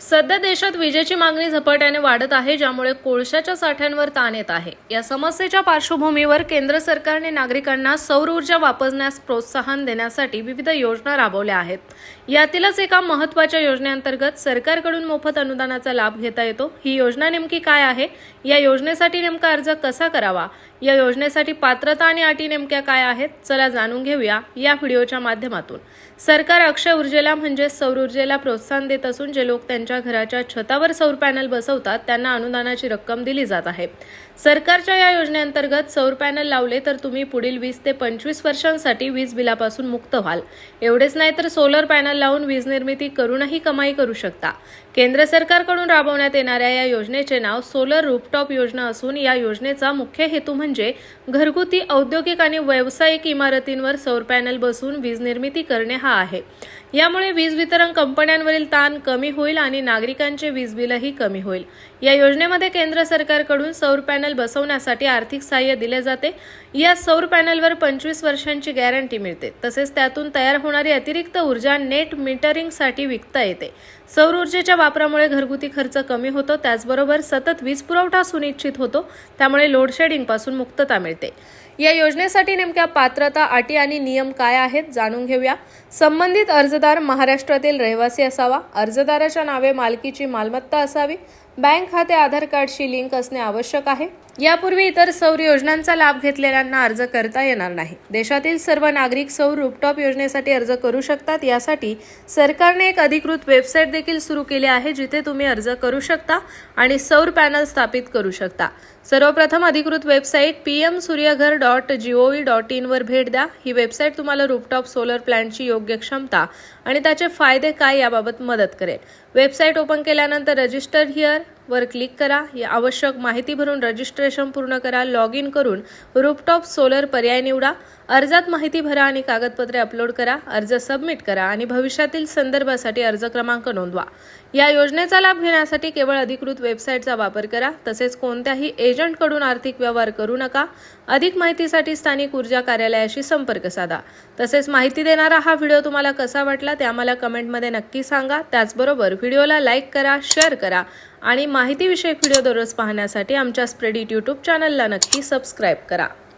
सध्या देशात विजेची मागणी झपाट्याने वाढत आहे ज्यामुळे कोळशाच्या साठ्यांवर ताण येत आहे. या समस्येच्या पार्श्वभूमीवर केंद्र सरकारने नागरिकांना सौर ऊर्जा वापरण्यास प्रोत्साहन देण्यासाठी विविध योजना राबवल्या आहेत. यातीलच एका महत्त्वाच्या योजनेअंतर्गत सरकारकडून मोफत अनुदानाचा लाभ घेता येतो. ही योजना नेमकी काय आहे? या योजनेसाठी नेमका अर्ज कसा करावा? या योजनेसाठी पात्रता आणि अटी नेमक्या काय आहेत चला जाणून घेऊया या व्हिडिओच्या माध्यमातून. सरकार अक्षय ऊर्जेला म्हणजे सौर ऊर्जेला प्रोत्साहन देत असून जे लोक त्यांच्या घराच्या छतावर सौर पॅनल बसवतात त्यांना अनुदानाची रक्कम दिली जात आहे. सरकारच्या या योजनेअंतर्गत सौर पॅनल लावले तर तुम्ही पुढील वीस ते पंचवीस वर्षांसाठी वीज बिलापासून मुक्त व्हाल. एवढेच नाही तर सोलर पॅनल लावून वीज निर्मिती करूनही कमाई करू शकता. केंद्र सरकारकडून राबवण्यात येणाऱ्या या योजनेचे नाव सोलर रूपटॉप योजना असून या योजनेचा मुख्य हेतू म्हणजे म्हणजे घरगुती औद्योगिक आणि व्यावसायिक इमारतींवर सौर पॅनल बसवून वीज निर्मिती करणे हा आहे. यामुळे वीज वितरण कंपन्यांवरील ताण कमी होईल आणि नागरिकांचे वीज बिलही कमी होईल. या योजनेमध्ये केंद्र सरकारकडून सौर पॅनल बसवण्यासाठी आर्थिक सहाय्य दिले जाते. या सौर पॅनलवर पंचवीस वर्षांची गॅरंटी मिळते. तसेच त्यातून तयार होणारी अतिरिक्त ऊर्जा नेट मीटरिंगसाठी विकता येते. सौर ऊर्जेच्या वापरामुळे घरगुती खर्च कमी होतो. त्याचबरोबर सतत वीज पुरवठा सुनिश्चित होतो. त्यामुळे लोडशेडिंगपासून मुक्तता मिळते. या योजनेसाठी नेमक्या पात्रता अटी आणि नियम काय आहेत जाणून घेऊया. संबंधित अर्ज अर्जदार महाराष्ट्रातील रहिवासी असावा. अर्जदाराच्या नावे मालकीची मालमत्ता असावी. बँक खाते आधार कार्डशी लिंक असणे आवश्यक आहे. यापूर्वी इतर सौर योजनांचा लाभ घेतलेल्यांना अर्ज करता येणार नाही. देशातील सर्व नागरिक सौर रूपटॉप योजनेसाठी अर्ज करू शकतात. यासाठी सरकारने एक अधिकृत वेबसाईट देखील सुरू केली आहे जिथे तुम्ही अर्ज करू शकता आणि सौर पॅनल स्थापित करू शकता. सर्वप्रथम अधिकृत website P M Suryaghar dot G O V dot इनवर भेट द्या. ही वेबसाईट तुम्हाला रूपटॉप सोलर प्लॅनची योग्य क्षमता आणि त्याचे फायदे काय याबाबत मदत करेल. वेबसाईट ओपन केल्यानंतर रजिस्टर हिअर Sir वर क्लिक करा. या आवश्यक माहिती भरून रजिस्ट्रेशन पूर्ण करा. लॉग इन करून रूपटॉप सोलर पर्याय निवडा. अर्जात माहिती भरा आणि कागदपत्रे अपलोड करा. अर्ज सबमिट करा आणि भविष्यातील संदर्भासाठी अर्ज क्रमांक नोंदवा. या योजनेचा लाभ घेण्यासाठी केवळ अधिकृत वेबसाईटचा वापर करा. तसेच कोणत्याही एजंटकडून आर्थिक व्यवहार करू नका. अधिक माहितीसाठी स्थानिक ऊर्जा कार्यालयाशी संपर्क साधा. तसेच माहिती देणारा हा व्हिडिओ तुम्हाला कसा वाटला ते आम्हाला कमेंटमध्ये नक्की सांगा. त्याचबरोबर व्हिडिओला लाईक करा शेअर करा आणि माहितीविषयक व्हिडिओ दररोज पाहण्यासाठी आमच्या स्प्रेडिट यूट्यूब चॅनलला नक्की सबस्क्राईब करा.